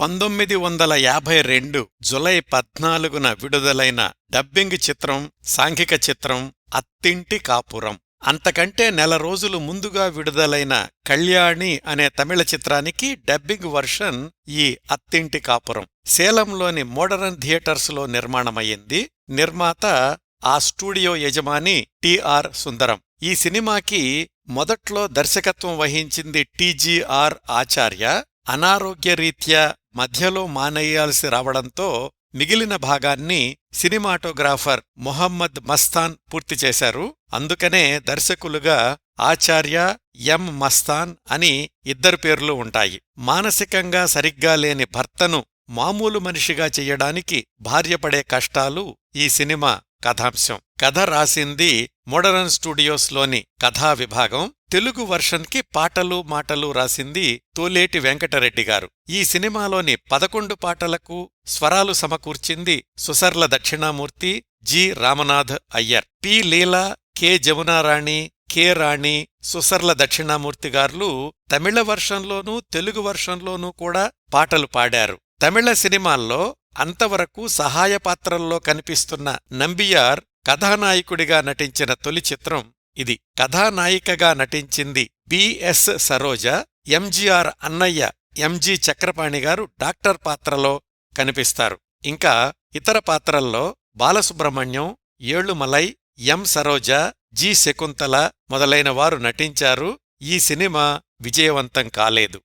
పంతొమ్మిది వందల యాభై రెండు జులై పద్నాలుగున విడుదలైన డబ్బింగ్ చిత్రం సాంఘిక చిత్రం అత్తింటి కాపురం. అంతకంటే నెల రోజులు ముందుగా విడుదలైన కళ్యాణి అనే తమిళ చిత్రానికి డబ్బింగ్ వర్షన్ ఈ అత్తింటి కాపురం. సేలంలోని మోడరన్ థియేటర్స్లో నిర్మాణమయ్యింది నిర్మాత ఆ స్టూడియో యజమాని టిఆర్ సుందరం. ఈ సినిమాకి మొదట్లో దర్శకత్వం వహించింది టీజీఆర్ ఆచార్య. అనారోగ్యరీత్యా మధ్యలో మానేయాల్సి రావడంతో మిగిలిన భాగాన్ని సినిమాటోగ్రాఫర్ మొహమ్మద్ మస్తాన్ పూర్తి చేశారు. అందుకనే దర్శకులుగా ఆచార్య ఎం మస్తాన్ అని ఇద్దరు పేర్లు ఉంటాయి. మానసికంగా సరిగ్గా లేని భర్తను మామూలు మనిషిగా చెయ్యడానికి భార్యపడే కష్టాలు ఈ సినిమా కథాంశం. కథ రాసింది మోడరన్ స్టూడియోస్లోని కథా విభాగం. తెలుగు వర్షన్కి పాటలు మాటలు రాసింది తోలేటి వెంకటరెడ్డి గారు. ఈ సినిమాలోని పదకొండు పాటలకు స్వరాలు సమకూర్చింది Susarla Dakshinamurthy G. Ramanath Iyer. P. Leela K. Jamunarani K. Rani Susarla Dakshinamurthy గార్లు తమిళ వర్షన్లోనూ తెలుగు వర్షన్లోనూ కూడా పాటలు పాడారు. తమిళ సినిమాల్లో అంతవరకు సహాయ పాత్రల్లో కనిపిస్తున్న నంబియార్ కథానాయకుడిగా నటించిన తొలి చిత్రం ఇది. కథానాయికగా నటించింది బిఎస్ సరోజ ఎంజీఆర్ అన్నయ్య ఎంజీ చక్రపాణి గారు డాక్టర్ పాత్రలో కనిపిస్తారు. ఇంకా ఇతర పాత్రల్లో బాలసుబ్రహ్మణ్యం ఏళ్ళుమలై ఎం. సరోజ జి. శకుంతల మొదలైన వారు నటించారు. ఈ సినిమా విజయవంతం కాలేదు.